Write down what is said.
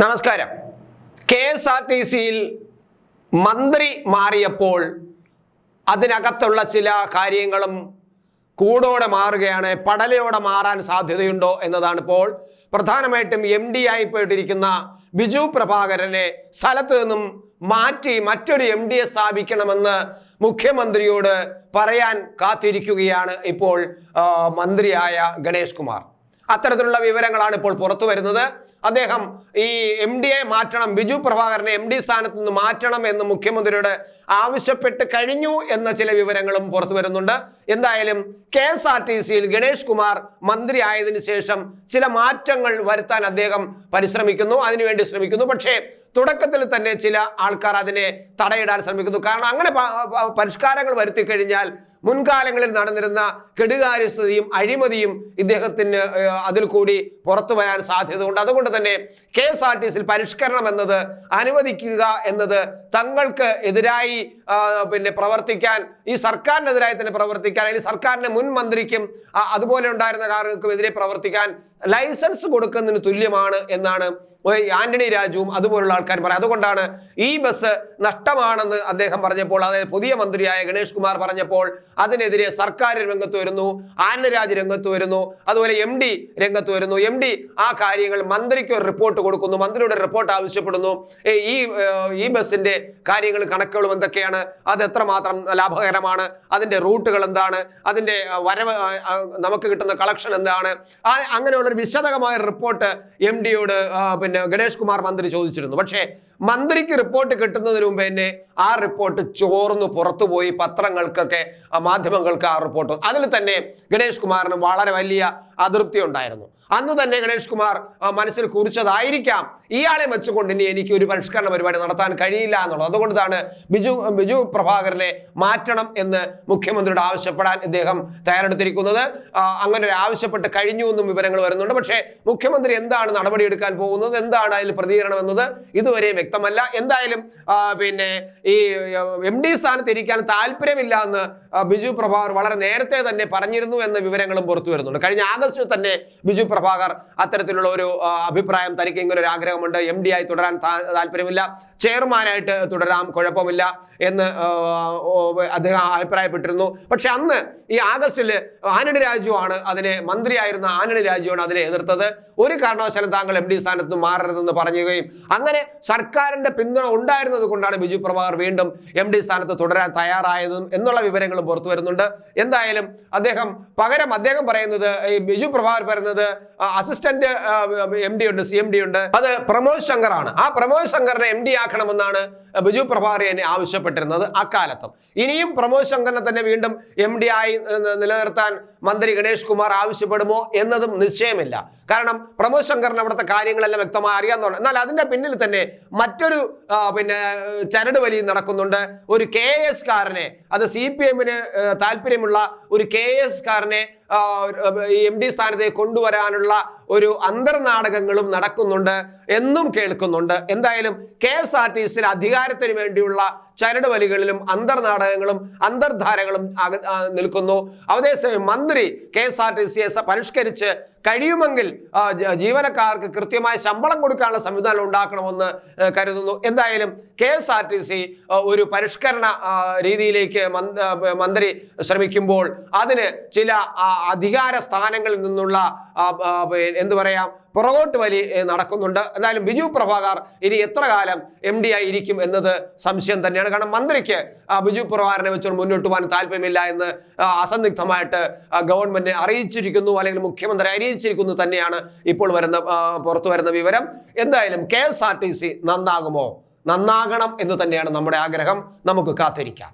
നമസ്കാരം. K S R T സിയിൽ മന്ത്രി മാറിയപ്പോൾ അതിനകത്തുള്ള ചില കാര്യങ്ങളും കൂടോടെ മാറുകയാണ് പടലയോടെ മാറാൻ സാധ്യതയുണ്ടോ എന്നതാണ് ഇപ്പോൾ പ്രധാനമായിട്ടും എം ഡി ആയി പോയിട്ടിരിക്കുന്ന ബിജു പ്രഭാകരനെ സ്ഥലത്ത് നിന്നും മാറ്റി മറ്റൊരു എം ഡിയെ സ്ഥാപിക്കണമെന്ന് മുഖ്യമന്ത്രിയോട് പറയാൻ കാത്തിരിക്കുകയാണ് ഇപ്പോൾ മന്ത്രിയായ ഗണേഷ് കുമാർ. അത്തരത്തിലുള്ള വിവരങ്ങളാണ് ഇപ്പോൾ പുറത്തു വരുന്നത്. അദ്ദേഹം ഈ എം ഡിയെ മാറ്റണം ബിജു പ്രഭാകരനെ എം ഡി സ്ഥാനത്ത് നിന്ന് മാറ്റണം എന്ന് മുഖ്യമന്ത്രിയോട് ആവശ്യപ്പെട്ട് കഴിഞ്ഞു എന്ന ചില വിവരങ്ങളും പുറത്തു വരുന്നുണ്ട്. എന്തായാലും കെ എസ് ആർ ടി സിയിൽ ഗണേഷ് കുമാർ മന്ത്രി ആയതിനു ശേഷം ചില മാറ്റങ്ങൾ വരുത്താൻ അദ്ദേഹം പരിശ്രമിക്കുന്നു അതിനുവേണ്ടി ശ്രമിക്കുന്നു. പക്ഷേ തുടക്കത്തിൽ തന്നെ ചില ആൾക്കാർ അതിനെ തടയിടാൻ ശ്രമിക്കുന്നു. കാരണം അങ്ങനെ പരിഷ്കാരങ്ങൾ വരുത്തി കഴിഞ്ഞാൽ മുൻകാലങ്ങളിൽ നടന്നിരുന്ന കെടുകാര്യസ്ഥതയും അഴിമതിയും ഇദ്ദേഹത്തിന് അതിൽ കൂടി പുറത്തു വരാൻ സാധ്യതയുണ്ട്. അതുകൊണ്ട് തന്നെ കെ എസ് ആർ ടി സിയിൽ പരിഷ്കരണം എന്നത് അനുവദിക്കുക എന്നത് തങ്ങൾക്ക് എതിരായി പിന്നെ പ്രവർത്തിക്കാൻ ഈ സർക്കാരിനെതിരായി തന്നെ പ്രവർത്തിക്കാൻ അല്ലെങ്കിൽ സർക്കാരിന്റെ മുൻ മന്ത്രിക്കും അതുപോലെ ഉണ്ടായിരുന്ന കാർക്കും എതിരെ പ്രവർത്തിക്കാൻ ലൈസൻസ് കൊടുക്കുന്നതിന് തുല്യമാണ് എന്നാണ് ആന്റണി രാജുവും അതുപോലുള്ള ആൾക്കാർ പറയാം. അതുകൊണ്ടാണ് ഈ ബസ് നഷ്ടമാണെന്ന് അദ്ദേഹം പറഞ്ഞപ്പോൾ അതായത് പുതിയ മന്ത്രിയായ ഗണേഷ് കുമാർ പറഞ്ഞപ്പോൾ അതിനെതിരെ സർക്കാർ രംഗത്ത് വരുന്നു ആന്റണി രംഗത്ത് വരുന്നു അതുപോലെ എം ഡി രംഗത്ത് വരുന്നു. എം ഡി ആ കാര്യങ്ങൾ മന്ത്രിക്ക് ഒരു റിപ്പോർട്ട് കൊടുക്കുന്നു മന്ത്രിയുടെ റിപ്പോർട്ട് ആവശ്യപ്പെടുന്നു. ഈ ഈ ബസ്സിന്റെ കാര്യങ്ങൾ കണക്കുകളും എന്തൊക്കെയാണ്? അത് എത്രമാത്രം ലാഭകരമാണ്? അതിന്റെ റൂട്ടുകൾ എന്താണ്? അതിന്റെ വരവ് നമുക്ക് കിട്ടുന്ന കളക്ഷൻ എന്താണ്? അങ്ങനെയുള്ള ഒരു വിശദമായ റിപ്പോർട്ട് എം ഡിയോട് പിന്നെ ഗണേഷ് കുമാർ മന്ത്രി ചോദിച്ചിരുന്നു. പക്ഷേ മന്ത്രിക്ക് റിപ്പോർട്ട് കിട്ടുന്നതിന് മുമ്പ് തന്നെ ആ റിപ്പോർട്ട് ചോർന്ന് പുറത്തുപോയി പത്രങ്ങൾക്കൊക്കെ മാധ്യമങ്ങൾക്ക് ആ റിപ്പോർട്ട് അതിൽ തന്നെ ഗണേഷ് കുമാറിന് വളരെ വലിയ അതൃപ്തി ഉണ്ടായിരുന്നു. അന്ന് തന്നെ ഗണേഷ് കുമാർ മനസ്സിൽ കുറിച്ചതായിരിക്കാം. ഇയാളെ വെച്ചുകൊണ്ട് ഇനി എനിക്ക് ഒരു പരിഷ്കരണ പരിപാടി നടത്താൻ കഴിയില്ല എന്നുള്ളത്. അതുകൊണ്ടാണ് ബിജു ബിജു പ്രഭാകരനെ മാറ്റണം എന്ന് മുഖ്യമന്ത്രിയോട് ആവശ്യപ്പെടാൻ ഇദ്ദേഹം തയ്യാറെടുത്തിരിക്കുന്നത്. അങ്ങനെ ഒരു ആവശ്യപ്പെട്ട് കഴിഞ്ഞു എന്നും വിവരങ്ങൾ വരുന്നുണ്ട്. പക്ഷേ മുഖ്യമന്ത്രി എന്താണ് നടപടിയെടുക്കാൻ പോകുന്നത് എന്താണ് അതിൽ പ്രതികരണം എന്നത്? ഇതുവരെ വ്യക്തമല്ല. എന്തായാലും പിന്നെ ഈ എം ഡി സ്ഥാനത്ത് ഇരിക്കാൻ താല്പര്യമില്ല എന്ന് ബിജു പ്രഭാകർ വളരെ നേരത്തെ തന്നെ പറഞ്ഞിരുന്നു എന്ന വിവരങ്ങളും പുറത്തു വരുന്നുണ്ട്. കഴിഞ്ഞ ആഗസ്റ്റിൽ തന്നെ ബിജു പ്രഭാകർ അത്തരത്തിലുള്ള ഒരു അഭിപ്രായം തനിക്ക് ഇങ്ങനെ ഒരു ആഗ്രഹമുണ്ട്. എം ഡി ആയി തുടരാൻ താല്പര്യമില്ല. ചെയർമാനായിട്ട് തുടരാം കുഴപ്പമില്ല എന്ന് അദ്ദേഹം അഭിപ്രായപ്പെട്ടിരുന്നു. പക്ഷെ അന്ന് ഈ ആഗസ്റ്റിൽ ആനണി രാജു ആണ് അതിനെ മന്ത്രിയായിരുന്ന ആന്റണി രാജുവാണ് അതിനെ എതിർത്തത്. ഒരു കാരണവശാലും താങ്കൾ എം ഡി സ്ഥാനത്ത് നിന്ന് മാറരുതെന്ന് പറയുകയും അങ്ങനെ സർക്കാരിന്റെ പിന്തുണ ഉണ്ടായിരുന്നത് കൊണ്ടാണ് ബിജു പ്രഭാകർ വീണ്ടും എം ഡി സ്ഥാനത്ത് തുടരാൻ തയ്യാറായതും എന്നുള്ള വിവരങ്ങളും പുറത്തു വരുന്നുണ്ട്. എന്തായാലും അദ്ദേഹം പകരം അദ്ദേഹം പറയുന്നത് ഈ ബിജു പ്രഭാകർ പറയുന്നത് അസിസ്റ്റന്റ് എം ഡി ഉണ്ട് സി എം ഡി ഉണ്ട്. അത് പ്രമോദ് ശങ്കർ ആണ് ആ പ്രമോദ് ശങ്കറിനെ എം ഡി ആക്കണമെന്നാണ് ബിജു പ്രഭാകർ എന്നെ ആവശ്യപ്പെട്ടിരുന്നത് അക്കാലത്തും. ഇനിയും പ്രമോദ് ശങ്കറിനെ തന്നെ വീണ്ടും എം ഡി ആയി നിലനിർത്താൻ മന്ത്രി ഗണേഷ് കുമാർ ആവശ്യപ്പെടുമോ എന്നതും നിശ്ചയമില്ല. കാരണം പ്രമോദ് ശങ്കറിന് അവിടുത്തെ കാര്യങ്ങളെല്ലാം വ്യക്തമായി അറിയാവുന്നതാണ് എന്നാൽ അതിന്റെ പിന്നിൽ തന്നെ മറ്റൊരു പിന്നെ ചരട് വലി നടക്കുന്നുണ്ട്. ഒരു കെ എസ് കാരനെ. അത് സി പി എമ്മിന് താല്പര്യമുള്ള ഒരു കെ എസ് കാരനെ എം ഡി സ്ഥാനത്തെ കൊണ്ടുവരാനുള്ള ഒരു അന്തർനാടകങ്ങളും നടക്കുന്നുണ്ട് എന്നും കേൾക്കുന്നുണ്ട്. എന്തായാലും കെ എസ് ആർ ടി സിയിൽ അധികാരത്തിന് വേണ്ടിയുള്ള ചരട് വലികളിലും അന്തർനാടകങ്ങളും അന്തർധാരകളും നിൽക്കുന്നു. അതേസമയം മന്ത്രി കെ എസ് ആർ ടി സിയെ പരിഷ്കരിച്ച് കഴിയുമെങ്കിൽ ജീവനക്കാർക്ക് കൃത്യമായ ശമ്പളം കൊടുക്കാനുള്ള സംവിധാനം ഉണ്ടാക്കണമെന്ന് കരുതുന്നു. എന്തായാലും K S R T C ഒരു പരിഷ്കരണ രീതിയിലേക്ക് മന്ത്രി ശ്രമിക്കുമ്പോൾ അതിന് ചില അധികാര സ്ഥാനങ്ങളിൽ നിന്നുള്ള എന്ത് പറയാം പുറകോട്ട് വലി നടക്കുന്നുണ്ട്. എന്തായാലും ബിജു പ്രഭാകർ ഇനി എത്ര കാലം എം ഡി ആയി ഇരിക്കും എന്നത് സംശയം തന്നെയാണ്. കാരണം മന്ത്രിക്ക് ബിജു പ്രഭാകരനെ വെച്ചുകൊണ്ട് മുന്നോട്ട് പോകാൻ താല്പര്യമില്ല എന്ന് അസന്ദിഗ്ധമായിട്ട് ഗവൺമെന്റ് അറിയിച്ചിരിക്കുന്നു അല്ലെങ്കിൽ മുഖ്യമന്ത്രി അറിയിച്ചിരിക്കുന്നു തന്നെയാണ് ഇപ്പോൾ വരുന്ന പുറത്തു വരുന്ന വിവരം. എന്തായാലും K S R T C നന്നാകുമോ? നന്നാകണം എന്ന് തന്നെയാണ് നമ്മുടെ ആഗ്രഹം. നമുക്ക് കാത്തിരിക്കാം.